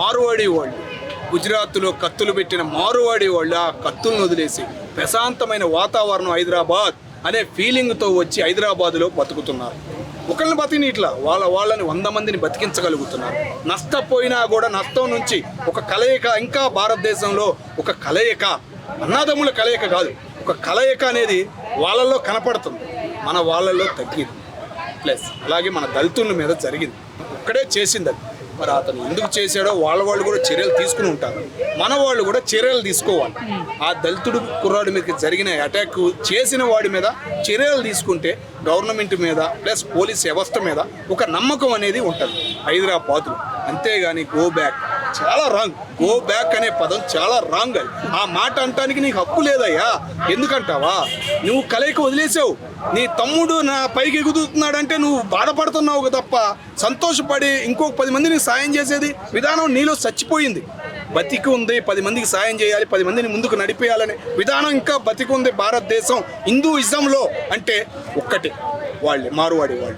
మారువాడి వాళ్ళు. గుజరాత్లో కత్తులు పెట్టిన మారువాడి వాళ్ళు ఆ కత్తులను వదిలేసి ప్రశాంతమైన వాతావరణం హైదరాబాద్ అనే ఫీలింగ్తో వచ్చి హైదరాబాదులో బతుకుతున్నారు. ఒకళ్ళని బతికిని ఇట్లా వాళ్ళ వాళ్ళని వంద మందిని బతికించగలుగుతున్నారు. నష్టపోయినా కూడా నష్టం నుంచి ఒక కలయిక ఇంకా భారతదేశంలో ఒక కలయిక అన్నదమ్ముల కలయిక కాదు. ఒక కలయిక అనేది వాళ్ళల్లో కనపడుతుంది. మన వాళ్ళల్లో తగ్గింది. ప్లస్ అలాగే మన దళితుల మీద జరిగింది. ఒక్కడే చేసింది అది. మరి అతను ఎందుకు చేశాడో వాళ్ళ వాళ్ళు కూడా చర్యలు తీసుకుని ఉంటారు. మన వాళ్ళు కూడా చర్యలు తీసుకోవాలి. ఆ దళితుడు కుర్రాడి మీద జరిగిన అటాక్ చేసిన వాడి మీద చర్యలు తీసుకుంటే గవర్నమెంట్ మీద ప్లస్ పోలీస్ వ్యవస్థ మీద ఒక నమ్మకం అనేది ఉంటుంది. హైదరాబాద్లో. అంతేగాని గో బ్యాక్ చాలా రాంగ్ గో బ్యాక్ అనే పదం చాలా రాంగ్ అది ఆ మాట అంటానికి నీకు హక్కు లేదయ్యా. ఎందుకంటావా? నువ్వు కలయిక వదిలేసావు. నీ తమ్ముడు నా పైకి ఎగుదుతున్నాడంటే నువ్వు బాధపడుతున్నావు తప్ప సంతోషపడి ఇంకొక పది మందిని సాయం చేసేది విధానం నీలో చచ్చిపోయింది. బతికి ఉంది పది మందికి సాయం చేయాలి పది మందిని ముందుకు నడిపేయాలనే విధానం ఇంకా బతికి ఉంది భారతదేశం హిందూ ఇజంలో అంటే ఒక్కటే. వాళ్ళే మారువాడి వాళ్ళు.